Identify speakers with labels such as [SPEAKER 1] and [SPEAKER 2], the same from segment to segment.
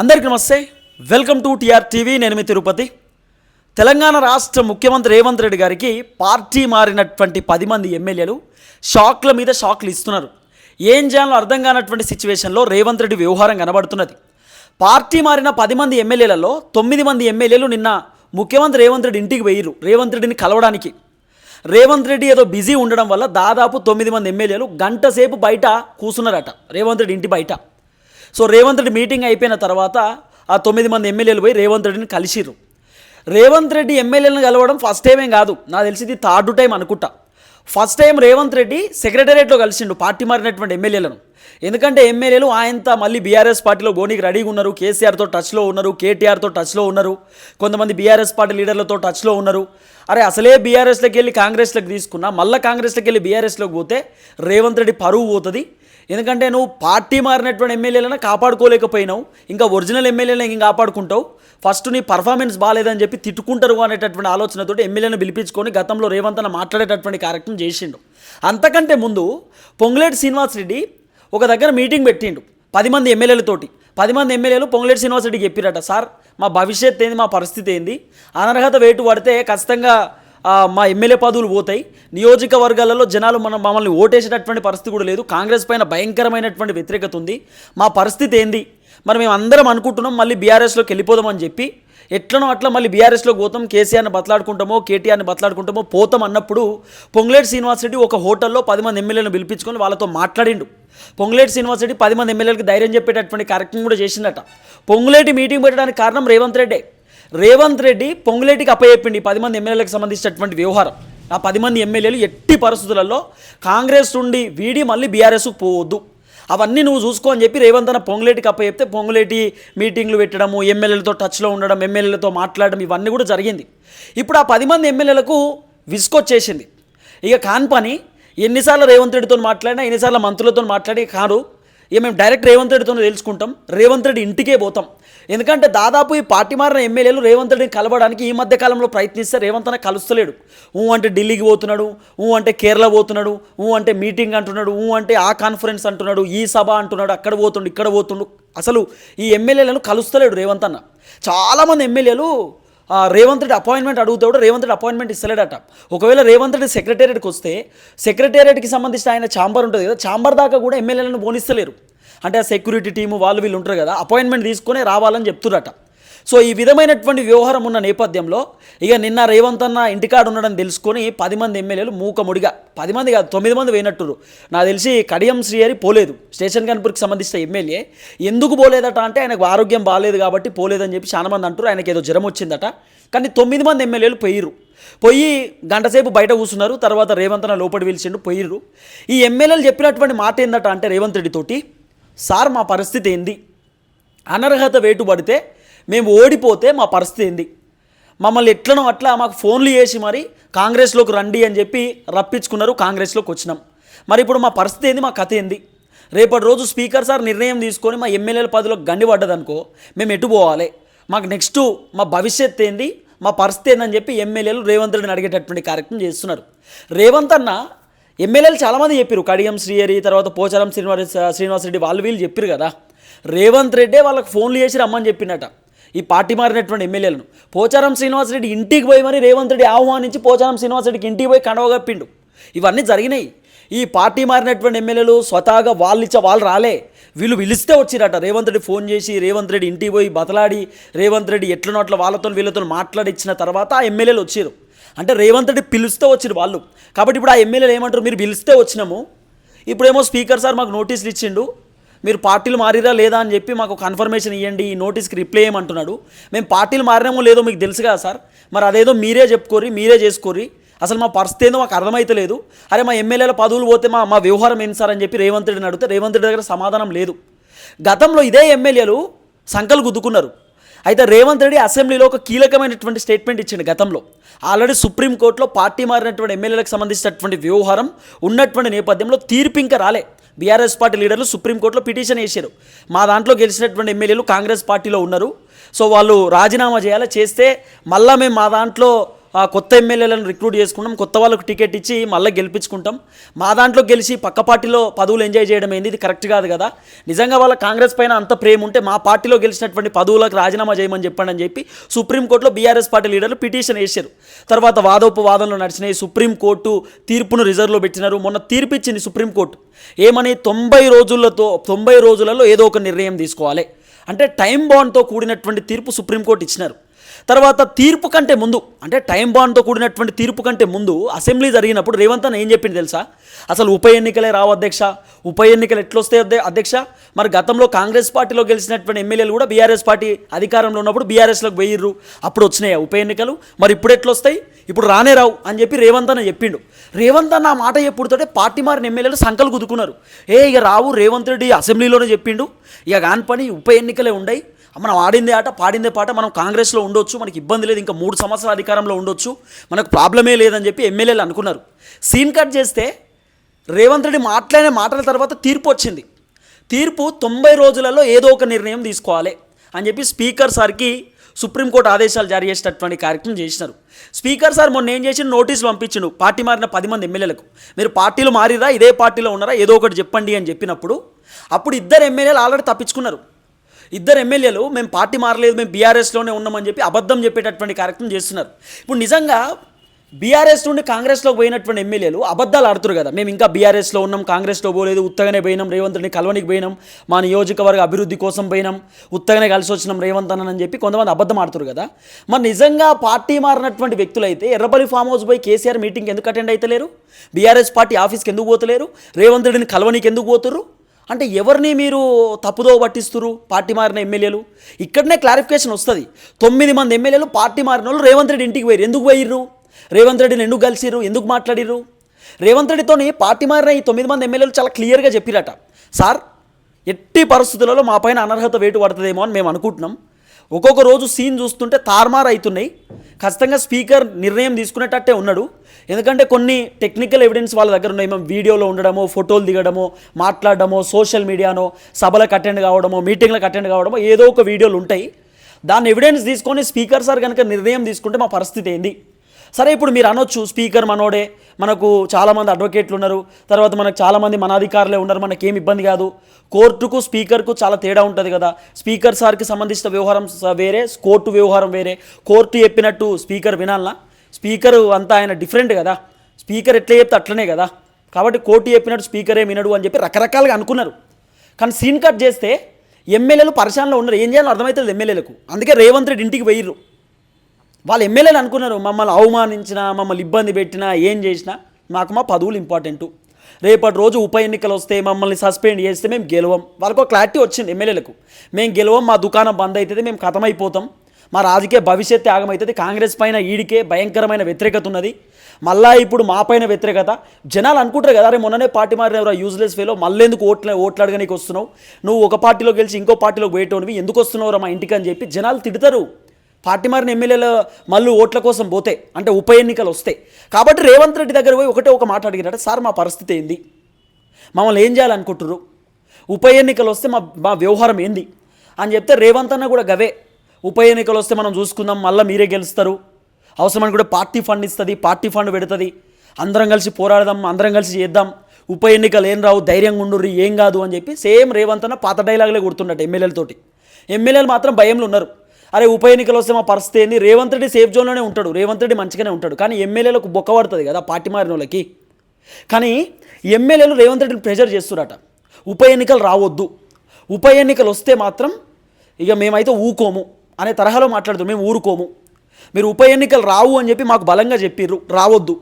[SPEAKER 1] అందరికీ నమస్తే. Welcome to TR TV నేను మీ తిరుపతి. తెలంగాణ రాష్ట్ర ముఖ్యమంత్రి రేవంత్ రెడ్డి గారికి పార్టీ మారినటువంటి పది మంది ఎమ్మెల్యేలు షాక్ల మీద షాక్లు ఇస్తున్నారు. ఏం చేయాలో అర్థం కానటువంటి సిచ్యువేషన్లో రేవంత్ రెడ్డి వ్యవహారం కనబడుతున్నది. పార్టీ మారిన పది మంది ఎమ్మెల్యేలలో తొమ్మిది మంది ఎమ్మెల్యేలు నిన్న ముఖ్యమంత్రి రేవంత్ రెడ్డి ఇంటికి వెయ్యరు రేవంత్ రెడ్డిని కలవడానికి. రేవంత్ రెడ్డి ఏదో బిజీ ఉండడం వల్ల దాదాపు తొమ్మిది మంది ఎమ్మెల్యేలు గంట సేపు బయట కూర్చున్నారట రేవంత్ రెడ్డి ఇంటి బయట. సో రేవంత్ రెడ్డి మీటింగ్ అయిపోయిన తర్వాత ఆ తొమ్మిది మంది ఎమ్మెల్యేలు పోయి రేవంత్ రెడ్డిని కలిసిరు రేవంత్ రెడ్డి ఎమ్మెల్యేలను కలవడం ఫస్ట్ టైం ఏం కాదు. నాకు తెలిసి ఇది థర్డ్ టైం అనుకుంటా. ఫస్ట్ టైం రేవంత్ రెడ్డి సెక్రటేరియట్లో కలిసిండు పార్టీ మారినటువంటి ఎమ్మెల్యేలను. ఎందుకంటే ఎమ్మెల్యేలు ఆయనతో మళ్ళీ బీఆర్ఎస్ పార్టీలో గోనికి రెడీగా ఉన్నారు కేసీఆర్తో టచ్లో ఉన్నారు కేటీఆర్తో టచ్లో ఉన్నారు కొంతమంది బీఆర్ఎస్ పార్టీ లీడర్లతో టచ్లో ఉన్నారు. అరే అసలే బీఆర్ఎస్లోకి వెళ్ళి కాంగ్రెస్లోకి తీసుకున్నా మళ్ళీ కాంగ్రెస్లోకి వెళ్ళి బీఆర్ఎస్లోకి పోతే రేవంత్ రెడ్డి పరువు పోతుంది. ఎందుకంటే నువ్వు పార్టీ మారినటువంటి ఎమ్మెల్యేలను కాపాడుకోలేకపోయినావు ఇంకా ఒరిజినల్ ఎమ్మెల్యేలను ఇంకా కాపాడుకుంటావు. ఫస్ట్ నీ పర్ఫార్మెన్స్ బాగాలేదని చెప్పి తిట్టుకుంటారు అనేటటువంటి ఆలోచనతో ఎమ్మెల్యేను పిలిపించుకొని గతంలో రేవంత్ అన్న మాట్లాడేటటువంటి కార్యక్రమం చేసిండు. అంతకంటే ముందు పొంగులేటి శ్రీనివాస్ రెడ్డి ఒక దగ్గర మీటింగ్ పెట్టిండు పది మంది ఎమ్మెల్యేలతోటి. పది మంది ఎమ్మెల్యేలు పొంగులేటి శ్రీనివాస్ రెడ్డికి చెప్పిరట సార్ మా భవిష్యత్ ఏంది మా పరిస్థితి ఏంది? అనర్హత వేటు పడితే ఖచ్చితంగా మా ఎమ్మెల్యే పదవులు పోతాయి. నియోజకవర్గాలలో జనాలు మనం మమ్మల్ని ఓటేసేటటువంటి పరిస్థితి కూడా లేదు. కాంగ్రెస్ పైన భయంకరమైనటువంటి వ్యతిరేకత ఉంది. మా పరిస్థితి ఏంది? మరి మేము అందరం అనుకుంటున్నాం మళ్ళీ బీఆర్ఎస్లోకి వెళ్ళిపోదామని చెప్పి. ఎట్లనో అట్లా మళ్ళీ బీఆర్ఎస్లోకి పోతాం కేసీఆర్ని బతలాడుకుంటామో కేటీఆర్ని బతలాడుకుంటామో పోతాం అన్నప్పుడు పొంగులేటి శ్రీనివాసరెడ్డి ఒక హోటల్లో పది మంది ఎమ్మెల్యేలను పిలిపించుకొని వాళ్ళతో మాట్లాడిండు. పొంగులేటి శ్రీనివాసరెడ్డి పది మంది ఎమ్మెల్యేలకు ధైర్యం చెప్పేటటువంటి కార్యక్రమం కూడా చేసిందట. పొంగులేటి మీటింగ్ పెట్టడానికి కారణం రేవంత్ రెడ్డే. రేవంత్ రెడ్డి పొంగులేటికి అప్పచెప్పిండి పది మంది ఎమ్మెల్యేలకు సంబంధించినటువంటి వ్యవహారం. ఆ పది మంది ఎమ్మెల్యేలు ఎట్టి పరిస్థితులలో కాంగ్రెస్ నుండి వీడి మళ్ళీ బీఆర్ఎస్ పోవద్దు. అవన్నీ నువ్వు చూసుకో అని చెప్పి రేవంత్ అన్న పొంగులేటికి అప్పచెప్తే పొంగులేటి మీటింగ్లు పెట్టడము ఎమ్మెల్యేలతో టచ్లో ఉండడం ఎమ్మెల్యేలతో మాట్లాడడం ఇవన్నీ కూడా జరిగింది. ఇప్పుడు ఆ పది మంది ఎమ్మెల్యేలకు విసుకొచ్చేసింది ఇక కాని పని ఎన్నిసార్లు రేవంత్ రెడ్డితో మాట్లాడినా ఎన్నిసార్లు మంత్రులతో మాట్లాడి కాదు. ఇక మేము డైరెక్ట్ రేవంత్ రెడ్డితో తెలుసుకుంటాం. రేవంత్ రెడ్డి ఇంటికే పోతాం. ఎందుకంటే దాదాపు ఈ పార్టీ మారిన ఎమ్మెల్యేలు రేవంత్ రెడ్డిని కలవడానికి ఈ మధ్య కాలంలో ప్రయత్నిస్తే రేవంత్ అన్న కలుస్తలేడు. ఊ అంటే ఢిల్లీకి పోతున్నాడు ఊ అంటే కేరళ పోతున్నాడు ఊ అంటే మీటింగ్ అంటున్నాడు ఊ అంటే ఆ కాన్ఫరెన్స్ అంటున్నాడు ఈ సభ అంటున్నాడు అక్కడ పోతుండు ఇక్కడ పోతుండు. అసలు ఈ ఎమ్మెల్యేలను కలుస్తలేడు రేవంత్ అన్న. చాలామంది ఎమ్మెల్యేలు రేవంత్ రెడ్డి అపాయింట్మెంట్ అడుగుతా కూడా రేవంత్ రెడ్డి అపాయింట్మెంట్ ఇస్తలేడట. ఒకవేళ రేవంత్ రెడ్డి సెక్రటేరియట్కి వస్తే సెక్రటేరియట్కి సంబంధించిన ఆయన ఛాంబర్ ఉంటుంది కదా ఛాంబర్ దాకా కూడా ఎమ్మెల్యేలను పోనిస్తలేరు. అంటే ఆ సెక్యూరిటీ టీము వాళ్ళు వీళ్ళు ఉంటారు కదా అపాయింట్మెంట్ తీసుకొని రావాలని చెప్తురట సో ఈ విధమైనటువంటి వ్యవహారం ఉన్న నేపథ్యంలో ఇక నిన్న రేవంత్ అన్న ఇంటికాడ ఉండడం తెలుసుకొని పది మంది ఎమ్మెల్యేలు మూకముడిగా పది మంది కాదు తొమ్మిది మంది పోయినట్టురు నాకు తెలిసి కడియం శ్రీహరి పోలేదు స్టేషన్ కనుపూర్కి సంబంధించిన ఎమ్మెల్యే. ఎందుకు పోలేదట అంటే ఆయనకు ఆరోగ్యం బాగాలేదు కాబట్టి పోలేదని చెప్పి చాలా మంది అంటారు ఆయనకి ఏదో జ్వరం వచ్చిందట. కానీ తొమ్మిది మంది ఎమ్మెల్యేలు పోయిర్రు. పోయి గంటసేపు బయట కూర్చున్నారు తర్వాత రేవంత్ అన్న లోపలి పిలిచిండు పోయిర్రు. ఈ ఎమ్మెల్యేలు చెప్పినటువంటి మాట ఏందట అంటే రేవంత్ రెడ్డితోటి సార్ మా పరిస్థితి ఏంది? అనర్హత వేటు పడితే మేము ఓడిపోతే మా పరిస్థితి ఏంది? మమ్మల్ని ఎట్లనో అట్లా మాకు ఫోన్లు చేసి మరి కాంగ్రెస్లోకి రండి అని చెప్పి రప్పించుకున్నారు కాంగ్రెస్లోకి వచ్చినాం. మరి ఇప్పుడు మా పరిస్థితి ఏంది? మా కథ ఏంది? రేపటి రోజు స్పీకర్ సార్ నిర్ణయం తీసుకొని మా ఎమ్మెల్యేల పదిలో గండి పడ్డదనుకో మేము ఎటు పోవాలి? మాకు నెక్స్ట్ మా భవిష్యత్ ఏంది? మా పరిస్థితి ఏందని చెప్పి ఎమ్మెల్యేలు రేవంత్ రెడ్డిని అడిగేటటువంటి కార్యక్రమం చేస్తున్నారు. రేవంత్ అన్న ఎమ్మెల్యేలు చాలామంది చెప్పారు కడియం శ్రీహరి తర్వాత పోచారం శ్రీనివాస శ్రీనివాసరెడ్డి వాళ్ళు వీళ్ళు చెప్పారు కదా. రేవంత్ రెడ్డే వాళ్ళకి ఫోన్లు చేసి రమ్మని చెప్పినట. ఈ పార్టీ మారినటువంటి ఎమ్మెల్యేలను. పోచారం శ్రీనివాసరెడ్డి ఇంటికి పోయి మరి రేవంత్ రెడ్డి ఆహ్వానించి పోచారం శ్రీనివాసరెడ్డికి ఇంటికి పోయి కండవగప్పిండు ఇవన్నీ జరిగినాయి. ఈ పార్టీ మారినటువంటి ఎమ్మెల్యేలు స్వతహాగా వాళ్ళు ఇచ్చా వాళ్ళు రాలే. వీళ్ళు పిలిస్తే వచ్చిరట. రేవంత్ రెడ్డి ఫోన్ చేసి రేవంత్ రెడ్డి ఇంటికి పోయి బతలాడి రేవంత్ రెడ్డి ఎట్లనో అట్లా వాళ్ళతో వీళ్ళతో మాట్లాడిచ్చిన తర్వాత ఆ ఎమ్మెల్యేలు వచ్చారు అంటే రేవంత్ రెడ్డి పిలుస్తే వచ్చిరు వాళ్ళు. కాబట్టి ఇప్పుడు ఆ ఎమ్మెల్యేలు ఏమంటారు? మీరు పిలిస్తే వచ్చినాము. ఇప్పుడేమో స్పీకర్ సార్ మాకు నోటీసులు ఇచ్చిండు. మీరు పార్టీలు మారిరా లేదా అని చెప్పి మాకు కన్ఫర్మేషన్ ఇవ్వండి ఈ నోటీస్కి రిప్లై ఏమంటున్నాడు. మేము పార్టీలు మారినామో లేదో మీకు తెలుసు కదా సార్. మరి అదేదో మీరే చెప్పుకోరి మీరే చేసుకోరి అసలు మా పరిస్థితి ఏందో మాకు అర్థమైతలేదు. అరే మా ఎమ్మెల్యేల పదవులు పోతే మా మా వ్యవహారం ఏంటి సార్ అని చెప్పి రేవంత్ రెడ్డిని అడిగితే రేవంత్ రెడ్డి దగ్గర సమాధానం లేదు. గతంలో ఇదే ఎమ్మెల్యేలు సంకలు గుద్దుకున్నారు. అయితే రేవంత్ రెడ్డి అసెంబ్లీలో ఒక కీలకమైనటువంటి స్టేట్మెంట్ ఇచ్చింది గతంలో. ఆల్రెడీ సుప్రీంకోర్టులో పార్టీ మారినటువంటి ఎమ్మెల్యేలకు సంబంధించినటువంటి వ్యవహారం ఉన్నటువంటి నేపథ్యంలో తీర్పు ఇంకా రాలే. బీఆర్ఎస్ పార్టీ లీడర్లు సుప్రీంకోర్టులో పిటిషన్ వేశారు మా దాంట్లో గెలిచినటువంటి ఎమ్మెల్యేలు కాంగ్రెస్ పార్టీలో ఉన్నారు. సో వాళ్ళు రాజీనామా చేయాలి? చేస్తే మళ్ళా మేము మా దాంట్లో కొత్త ఎమ్మెల్యేలను రిక్రూట్ చేసుకుంటాం కొత్త వాళ్ళకు టికెట్ ఇచ్చి మళ్ళీ గెలిపించుకుంటాం. మా దాంట్లో గెలిచి పక్క పార్టీలో పదవులు ఎంజాయ్ చేయడం ఏంది? ఇది కరెక్ట్ కాదు కదా. నిజంగా వాళ్ళ కాంగ్రెస్ పైన అంత ప్రేమ ఉంటే మా పార్టీలో గెలిచినటువంటి పదవులకు రాజీనామా చేయమని చెప్పండి అని చెప్పి సుప్రీంకోర్టులో బీఆర్ఎస్ పార్టీ లీడర్లు పిటిషన్ వేశారు. తర్వాత వాదోపవాదంలో నడిచినాయి. సుప్రీంకోర్టు తీర్పును రిజర్వ్లో పెట్టినారు. మొన్న తీర్పు ఇచ్చింది సుప్రీంకోర్టు ఏమని? తొంభై రోజులతో తొంభై రోజులలో ఏదో ఒక నిర్ణయం తీసుకోవాలి. అంటే టైం బాండ్తో కూడినటువంటి తీర్పు సుప్రీంకోర్టు ఇచ్చినారు. తర్వాత తీర్పు కంటే ముందు అంటే టైం బాండ్తో కూడినటువంటి తీర్పు కంటే ముందు అసెంబ్లీ జరిగినప్పుడు రేవంత్ అన్న ఏం చెప్పింది తెలుసా? అసలు ఉప ఎన్నికలే రావు అధ్యక్ష. ఉప ఎన్నికలు ఎట్లొస్తాయి అధ్యక్ష? మరి గతంలో కాంగ్రెస్ పార్టీలో గెలిచినటువంటి ఎమ్మెల్యేలు కూడా బీఆర్ఎస్ పార్టీ అధికారంలో ఉన్నప్పుడు బీఆర్ఎస్లోకి వెయ్యిర్రు అప్పుడు వచ్చినాయి ఉప ఎన్నికలు. మరి ఇప్పుడు ఎట్లొస్తాయి? ఇప్పుడు రానే రావు అని చెప్పి రేవంత్ అన్న చెప్పిండు. రేవంత్ అన్న ఆ మాట చెప్పుడుతోటే పార్టీ మారిన ఎమ్మెల్యేలు సంకలు కుదుకున్నారు ఏ ఇక రావు రేవంత్ రెడ్డి అసెంబ్లీలోనే చెప్పిండు. ఇక కాని పని ఉప ఎన్నికలే ఉండయి. మనం ఆడిందే ఆట పాడిందే పాట మనం కాంగ్రెస్లో ఉండొచ్చు మనకి ఇబ్బంది లేదు ఇంకా మూడు సంవత్సరాల అధికారంలో ఉండొచ్చు మనకు ప్రాబ్లమే లేదని చెప్పి ఎమ్మెల్యేలు అనుకున్నారు. సీన్ కట్ చేస్తే రేవంత్ రెడ్డి మాట్లాడిన మాటల తర్వాత తీర్పు వచ్చింది. తీర్పు తొంభై రోజులలో ఏదో ఒక నిర్ణయం తీసుకోవాలి అని చెప్పి స్పీకర్ సార్కి సుప్రీంకోర్టు ఆదేశాలు జారీ చేసేటటువంటి కార్యక్రమం చేసినారు. స్పీకర్ సార్ మొన్న ఏం చేసి నోటీసులు పంపించిండు. పార్టీ మారిన పది మంది ఎమ్మెల్యేలకు. మీరు పార్టీలు మారిరా ఇదే పార్టీలో ఉన్నారా ఏదో ఒకటి చెప్పండి అని చెప్పినప్పుడు అప్పుడు ఇద్దరు ఎమ్మెల్యేలు ఆల్రెడీ తప్పించుకున్నారు. ఇద్దరు ఎమ్మెల్యేలు మేము పార్టీ మారలేదు మేము బీఆర్ఎస్లోనే ఉన్నామని చెప్పి అబద్ధం చెప్పేటటువంటి కార్యక్రమం చేస్తున్నారు. ఇప్పుడు నిజంగా బీఆర్ఎస్ నుండి కాంగ్రెస్లో పోయినటువంటి ఎమ్మెల్యేలు అబద్ధాలు ఆడుతున్నారు కదా. మేము ఇంకా బీఆర్ఎస్లో ఉన్నాం కాంగ్రెస్లో పోలేదు ఉత్తగానే పోయినాం రేవంత్ కలవనికి పోయినాం మా నియోజకవర్గ అభివృద్ధి కోసం పోయినాం ఉత్తగానే కలిసి వచ్చినాం రేవంత్ అని చెప్పి కొంతమంది అబద్ధం ఆడుతారు కదా. మరి నిజంగా పార్టీ మారినటువంటి వ్యక్తులు అయితే ఎర్రబలి ఫామ్ హౌస్ పోయి కేసీఆర్ మీటింగ్ ఎందుకు అటెండ్ అవుతలేరు బీఆర్ఎస్ పార్టీ ఆఫీస్కి ఎందుకు పోతలేరు? రేవంత్ రెడ్డిని కలవనికి ఎందుకు పోతురు అంటే ఎవరిని మీరు తప్పుదో పట్టిస్తురు? పార్టీ మారిన ఎమ్మెల్యేలు? ఇక్కడనే క్లారిఫికేషన్ వస్తుంది. తొమ్మిది మంది ఎమ్మెల్యేలు పార్టీ మారిన వాళ్ళు రేవంత్ రెడ్డి ఇంటికి పోయారు ఎందుకు పోయిర్రు? రేవంత్ రెడ్డిని ఎందుకు కలిసిర్రు? ఎందుకు మాట్లాడిర్రు? రేవంత్ రెడ్డితోని పార్టీ మారిన ఈ తొమ్మిది మంది ఎమ్మెల్యేలు చాలా క్లియర్గా చెప్పిరట. సార్ ఎట్టి పరిస్థితులలో మా పైన అనర్హత వేటు పడుతుందేమో అని మేము అనుకుంటున్నాం. ఒక్కొక్క రోజు సీన్ చూస్తుంటే తారుమారు అవుతున్నాయి. ఖచ్చితంగా స్పీకర్ నిర్ణయం తీసుకునేటట్టే ఉన్నాడు. ఎందుకంటే కొన్ని టెక్నికల్ ఎవిడెన్స్ వాళ్ళ దగ్గర ఉన్నాయి. మేము వీడియోలో ఉండడమో ఫోటోలు దిగడమో మాట్లాడడమో సోషల్ మీడియానో సభలకు అటెండ్ కావడమో మీటింగ్లకు అటెండ్ కావడమో ఏదో ఒక వీడియోలు ఉంటాయి. దాన్ని ఎవిడెన్స్ తీసుకొని స్పీకర్ సార్ కనుక నిర్ణయం తీసుకుంటే మా పరిస్థితి ఏంది? సరే ఇప్పుడు మీరు అనొచ్చు స్పీకర్ మనోడే మనకు చాలామంది అడ్వకేట్లు ఉన్నారు తర్వాత మనకు చాలామంది మన అధికారులే ఉన్నారు మనకి ఇబ్బంది కాదు. కోర్టుకు స్పీకర్కు చాలా తేడా ఉంటుంది కదా. స్పీకర్ సార్కి సంబంధించిన వ్యవహారం స- వేరే కోర్టు వ్యవహారం వేరే. కోర్టు చెప్పినట్టు స్పీకర్ వినాలనా? స్పీకర్ అంతా ఆయన డిఫరెంట్ కదా. స్పీకర్ ఎట్లా చెప్తే అట్లనే కదా. కాబట్టి కోర్టు చెప్పినట్టు స్పీకరే వినడు అని చెప్పి రకరకాలుగా అనుకున్నారు. కానీ సీన్ కట్ చేస్తే ఎమ్మెల్యేలు పరిశానలో ఉన్నారు. ఏం చేయాలో అర్థమవుతుంది ఎమ్మెల్యేలకు. అందుకే రేవంత్ రెడ్డి ఇంటికి వెయ్యరు వాళ్ళు ఎమ్మెల్యేలు అనుకున్నారు మమ్మల్ని అవమానించినా మమ్మల్ని ఇబ్బంది పెట్టినా ఏం చేసినా. మాకు మా పదవులు ఇంపార్టెంటు రేపటి రోజు ఉప ఎన్నికలు వస్తే మమ్మల్ని సస్పెండ్ చేస్తే మేము గెలవం. వాళ్ళకు ఒక క్లారిటీ వచ్చింది ఎమ్మెల్యేలకు. మేము గెలవం మా దుకాణం బంద్ అవుతుంది మేము కథమైపోతాం. మా రాజకీయ భవిష్యత్తు ఆగమవుతుంది కాంగ్రెస్ పైన ఈడికే భయంకరమైన వ్యతిరేకత ఉన్నది. మళ్ళా ఇప్పుడు మా పైన వ్యతిరేకత. జనాలు అనుకుంటారు కదా అరే మొన్ననే పార్టీ మారిన యూజ్లెస్ వేలో మళ్ళెందుకు ఓట్ల ఓట్లాడగానికి వస్తున్నావు? నువ్వు ఒక పార్టీలో గెలిచి ఇంకో పార్టీలోకి పోయేటోనివి ఎందుకు వస్తున్నావు మా ఇంటికి? అని చెప్పి జనాలు తిడతారు. పార్టీ మారిన ఎమ్మెల్యేల మళ్ళీ ఓట్ల కోసం పోతే అంటే ఉప ఎన్నికలు వస్తాయి కాబట్టి రేవంత్ రెడ్డి దగ్గర పోయి ఒకటే ఒక మాట అడిగినట్టు సార్ మా పరిస్థితి ఏంది? మమ్మల్ని ఏం చేయాలనుకుంటున్నారు ఉప ఎన్నికలు వస్తే మా మా వ్యవహారం ఏంది? అని చెప్తే రేవంత్ అన్న కూడా గవే. ఉప ఎన్నికలు వస్తే మనం చూసుకుందాం మళ్ళీ మీరే గెలుస్తారు. అవసరమని కూడా పార్టీ ఫండ్ ఇస్తుంది పార్టీ ఫండ్ పెడుతుంది. అందరం కలిసి పోరాడదాం అందరం కలిసి చేద్దాం. ఉప ఎన్నికలు ఏం రావు ధైర్యంగా ఉండుర్రి ఏం కాదు అని చెప్పి సేమ్ రేవంత్ అన్న పాత డైలాగులే కొడుతున్నట్టు ఎమ్మెల్యేలతోటి. ఎమ్మెల్యేలు మాత్రం భయంలో ఉన్నారు. అరే ఉప ఎన్నికలు వస్తే మా పరిస్థితి ఏంది? రేవంత్ రెడ్డి సేఫ్ జోన్లోనే ఉంటాడు. రేవంత్ రెడ్డి మంచిగానే ఉంటాడు. కానీ ఎమ్మెల్యేలకు బొక్క పడుతుంది కదా పార్టీ మారిన వాళ్ళకి. కానీ ఎమ్మెల్యేలు రేవంత్ రెడ్డిని ప్రెజర్ చేస్తురట ఉప ఎన్నికలు రావద్దు. ఉప ఎన్నికలు వస్తే మాత్రం ఇక మేమైతే ఊకోము అనే తరహాలో మాట్లాడుతాం మేము ఊరుకోము. మీరు ఉప ఎన్నికలు రావు అని చెప్పి మాకు బలంగా చెప్పిర్రు. రావద్దు.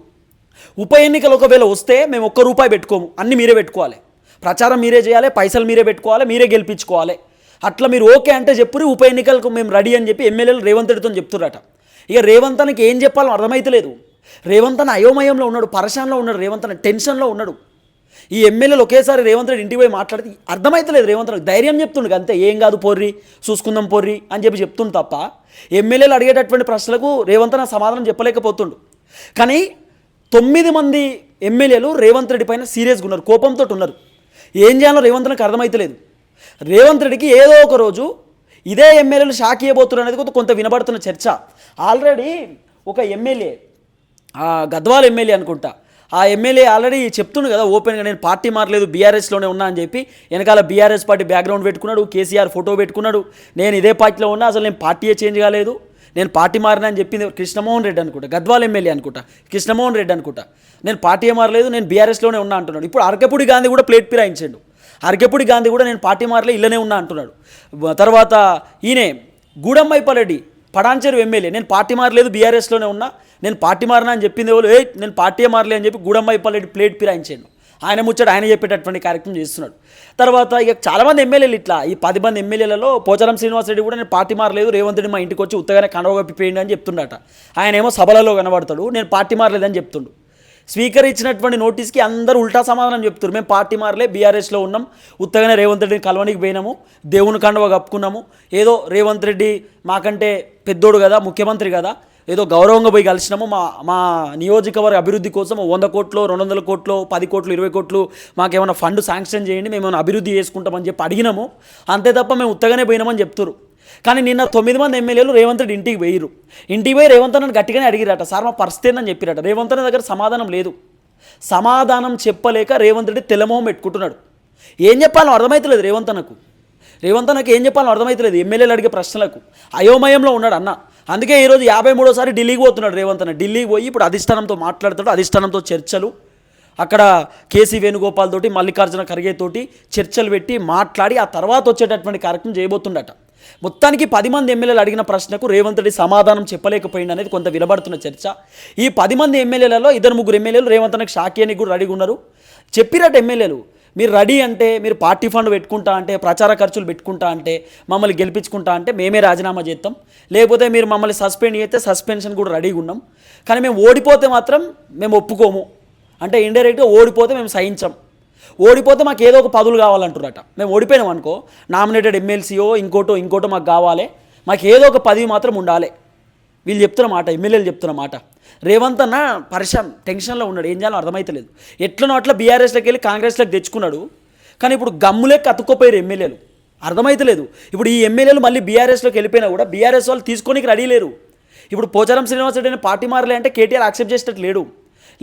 [SPEAKER 1] ఉప ఎన్నికలు ఒకవేళ వస్తే మేము ఒక్క రూపాయి పెట్టుకోము. అన్నీ మీరే పెట్టుకోవాలి. ప్రచారం మీరే చేయాలి పైసలు మీరే పెట్టుకోవాలి మీరే గెలిపించుకోవాలి. అట్లా మీరు ఓకే అంటే చెప్పురు ఉప ఎన్నికలకు మేము రెడీ అని చెప్పి ఎమ్మెల్యేలు రేవంత్ రెడ్డితో చెప్తున్నారట ఇక రేవంత్ అన్నకి ఏం చెప్పాలో అర్థమైతలేదు. రేవంత్ అన్న అయోమయంలో ఉన్నాడు పరశాన్లో ఉన్నాడు రేవంత్ అన్న టెన్షన్లో ఉన్నాడు. ఈ ఎమ్మెల్యేలు ఒకేసారి రేవంత్ రెడ్డి ఇంటికి పోయి మాట్లాడితే అర్థమైతలేదు రేవంత్ రెడ్డి ధైర్యం చెప్తుండు అంతే ఏం కాదు పోర్రి చూసుకుందాం పోర్రి అని చెప్పి చెప్తుండు తప్ప ఎమ్మెల్యేలు అడిగేటటువంటి ప్రశ్నలకు రేవంత్ అన్న సమాధానం చెప్పలేకపోతుండు. కానీ తొమ్మిది మంది ఎమ్మెల్యేలు రేవంత్ రెడ్డి పైన సీరియస్గా ఉన్నారు కోపంతో ఉన్నారు. ఏం చేయాలో రేవంత్ రెడ్డికి అర్థమైతలేదు. రేవంత్ రెడ్డికి ఏదో ఒక రోజు ఇదే ఎమ్మెల్యేలు షాక్ ఇవ్వబోతున్నారు అనేది కొంత- కొంత వినబడుతున్న చర్చ. ఆల్రెడీ ఒక ఎమ్మెల్యే ఆ ఎమ్మెల్యే అనుకుంటా ఆ ఎమ్మెల్యే ఆల్రెడీ చెప్తుండు కదా ఓపెన్గా నేను పార్టీ మారలేదు బీఆర్ఎస్లోనే ఉన్నా అని చెప్పి వెనకాల బీఆర్ఎస్ పార్టీ బ్యాక్గ్రౌండ్ పెట్టుకున్నాడు కేసీఆర్ ఫోటో పెట్టుకున్నాడు నేను ఇదే పార్టీలో ఉన్నా అసలు నేను పార్టీయే చేంజ్ కాలేదు నేను పార్టీ మారినా అని చెప్పింది కృష్ణమోహన్ రెడ్డి అనుకుంటా గద్వాల ఎమ్మెల్యే అనుకుంటా కృష్ణమోహన్ రెడ్డి అనుకుంటా నేను పార్టీ మారలేదు నేను బీఆర్ఎస్లోనే ఉన్నా అంటున్నాడు. ఇప్పుడు అరకపూడి గాంధీ కూడా ప్లేట్ పిరాయించాడు. అరకెప్పుడు గాంధీ కూడా నేను పార్టీ మారలే ఇల్లనే ఉన్నా అంటున్నాడు. తర్వాత ఈయనే గూడమ్మైపల్లెడ్డి పడాంచెరు ఎమ్మెల్యే. నేను పార్టీ మారలేదు బీఆర్ఎస్లోనే ఉన్నా. నేను పార్టీ మారినా అని చెప్పింది ఎవరు? ఏ నేను పార్టీ మారలే అని చెప్పి గూడమ్మైపల్లెడ్డి ప్లేట్ పిరాయించాడు. ఆయన ముచ్చట ఆయన చెప్పేటటువంటి కార్యక్రమం చేస్తున్నాడు. తర్వాత ఇక చాలామంది ఎమ్మెల్యేలు ఇట్లా ఈ పది మంది ఎమ్మెల్యేలలో పోచారం శ్రీనివాసరెడ్డి కూడా నేను పార్టీ మారలేదు రేవంత్ రెడ్డి మా ఇంటికి వచ్చి ఉత్తగానే కండవ అని చెప్తుండట. ఆయన ఏమో సభలలో కనబడతాడు నేను పార్టీ మారలేదని చెప్తుండు. స్పీకర్ ఇచ్చినటువంటి నోటీస్కి అందరూ ఉల్టా సమాధానం చెప్తారు మేము పార్టీ మారలే బీఆర్ఎస్లో ఉన్నాం. ఉత్తగానే రేవంత్ రెడ్డిని కలవనికి పోయినాము. దేవుని కండవ కప్పుకున్నాము. ఏదో రేవంత్ రెడ్డి మాకంటే పెద్దోడు కదా ముఖ్యమంత్రి కదా ఏదో గౌరవంగా పోయి కలిసినాము. మా మా నియోజకవర్గ అభివృద్ధి కోసం వంద కోట్లు రెండు వందల కోట్లు పది కోట్లు ఇరవై కోట్లు మాకేమైనా ఫండ్ శాంక్షన్ చేయండి మేము ఏమైనా అభివృద్ధి చేసుకుంటామని చెప్పి అడిగినాము. అంతే తప్ప మేము ఉత్తగానే పోయినామని చెప్తారు కానీ నిన్న తొమ్మిది మంది ఎమ్మెల్యేలు రేవంత్ రెడ్డి ఇంటికి పోయిరు ఇంటికి పోయి రేవంత్ అన్నని గట్టిగానే అడిగిరట సార్ మా పరిస్థితి ఏందని చెప్పిరట రేవంత్ అన్న దగ్గర సమాధానం లేదు. సమాధానం చెప్పలేక రేవంత్ రెడ్డి తెలమోహం పెట్టుకుంటున్నాడు. ఏం చెప్పాలో అర్థమైతలేదు రేవంత్ అన్నకు. రేవంత్ అన్నకు ఏం చెప్పాలో అర్థమైతలేదు ఎమ్మెల్యేలు అడిగే ప్రశ్నలకు. అయోమయంలో ఉన్నాడు అన్న. అందుకే ఈరోజు యాభై మూడోసారి ఢిల్లీకి పోతున్నాడు రేవంత్ అన్న. ఢిల్లీకి పోయి ఇప్పుడు అధిష్టానంతో మాట్లాడుతాడు అధిష్టానంతో చర్చలు. అక్కడ కేసీ వేణుగోపాల్ తోటి మల్లికార్జున ఖర్గే తోటి చర్చలు పెట్టి మాట్లాడి ఆ తర్వాత వచ్చేటటువంటి కార్యక్రమం చేయబోతుండట. మొత్తానికి పది మంది ఎమ్మెల్యేలు అడిగిన ప్రశ్నకు రేవంత్ రెడ్డి సమాధానం చెప్పలేకపోయింది అనేది కొంత వినబడుతున్న చర్చ. ఈ పది మంది ఎమ్మెల్యేలలో ఇద్దరు ముగ్గురు ఎమ్మెల్యేలు రేవంత్ అన్నకి షాకీ అని కూడా రెడీగా ఉన్నారు. చెప్పిరట ఎమ్మెల్యేలు మీరు రెడీ అంటే మీరు పార్టీ ఫండ్ పెట్టుకుంటా అంటే ప్రచార ఖర్చులు పెట్టుకుంటా అంటే మమ్మల్ని గెలిపించుకుంటా అంటే మేమే రాజీనామా చేస్తాం. లేకపోతే మీరు మమ్మల్ని సస్పెండ్ చేస్తే సస్పెన్షన్ కూడా రెడీగా ఉన్నాం. కానీ మేము ఓడిపోతే మాత్రం మేము ఒప్పుకోము. అంటే ఇండైరెక్ట్గా ఓడిపోతే మేము సహించాం. ఓడిపోతే మాకు ఏదో ఒక పదులు కావాలంటారట మేము ఓడిపోయినాం అనుకో నామినేటెడ్ ఎమ్మెల్సీయో ఇంకోటో ఇంకోటో మాకు కావాలి. మాకు ఏదో ఒక పదవి మాత్రం ఉండాలి. వీళ్ళు చెప్తున్న మాట ఎమ్మెల్యేలు చెప్తున్న మాట. రేవంత్ అన్న పరిశాన్ టెన్షన్లో ఉన్నాడు ఏం చేయాలో అర్థమైతలేదు. ఎట్లనో అట్లా బీఆర్ఎస్లోకి వెళ్ళి కాంగ్రెస్లోకి తెచ్చుకున్నాడు కానీ ఇప్పుడు గమ్ములే కతుక్కోపోయారు ఎమ్మెల్యేలు. అర్థమైతలేదు. ఇప్పుడు ఈ ఎమ్మెల్యేలు మళ్ళీ బీఆర్ఎస్లోకి వెళ్ళిపోయినా కూడా బీఆర్ఎస్ వాళ్ళు తీసుకోనికి రెడీ లేరు. ఇప్పుడు పోచారం శ్రీనివాస్ రెడ్డి పార్టీ మారలే అంటే కేటీఆర్ యాక్సెప్ట్ చేసేటట్టు లేడు.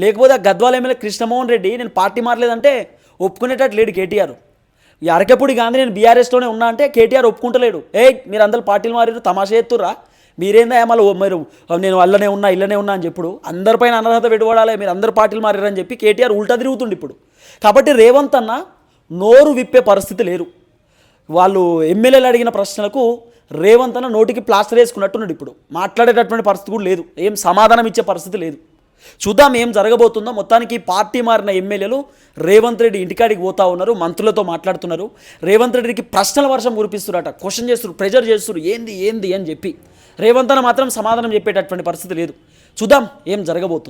[SPEAKER 1] లేకపోతే ఆ గద్వాల ఎమ్మెల్యే కృష్ణమోహన్ రెడ్డి నేను పార్టీ మారలేదంటే ఒప్పుకునేటట్టు లేడు కేటీఆర్. ఈ గాంధీ నేను బీఆర్ఎస్లోనే ఉన్నా అంటే కేటీఆర్ ఒప్పుకుంటలేడు. ఏ మీరు అందరు పార్టీలు మారారు తమాషా ఎత్తురా మీరేందా మళ్ళీ మీరు నేను అల్లనే ఉన్నా ఇల్లనే ఉన్నా అని చెప్పుడు. అందరిపైన అనర్హత పెట్టుబడాలి మీరు అందరు పార్టీలు మారారని చెప్పి కేటీఆర్ ఉల్టా తిరుగుతుండు ఇప్పుడు. కాబట్టి రేవంత్ అన్న నోరు విప్పే పరిస్థితి లేరు వాళ్ళు ఎమ్మెల్యేలు అడిగిన ప్రశ్నలకు రేవంత్ అన్న నోటికి ప్లాస్టర్ వేసుకున్నట్టున్నాడు ఇప్పుడు. మాట్లాడేటటువంటి పరిస్థితి కూడా లేదు. ఏం సమాధానం ఇచ్చే పరిస్థితి లేదు. చూద్దాం ఏం జరగబోతుందో. మొత్తానికి పార్టీ మారిన ఎమ్మెల్యేలు రేవంత్ రెడ్డి ఇంటికాడికి పోతా ఉన్నారు మంత్రులతో మాట్లాడుతున్నారు. రేవంత్ రెడ్డికి ప్రశ్నల వర్షం కురిపిస్తున్నారట క్వశ్చన్ చేస్తున్నారు ప్రెజర్ చేస్తారు ఏంది ఏంది అని చెప్పి. రేవంత్ మాత్రం సమాధానం చెప్పేటటువంటి పరిస్థితి లేదు. చూద్దాం ఏం జరగబోతుంది.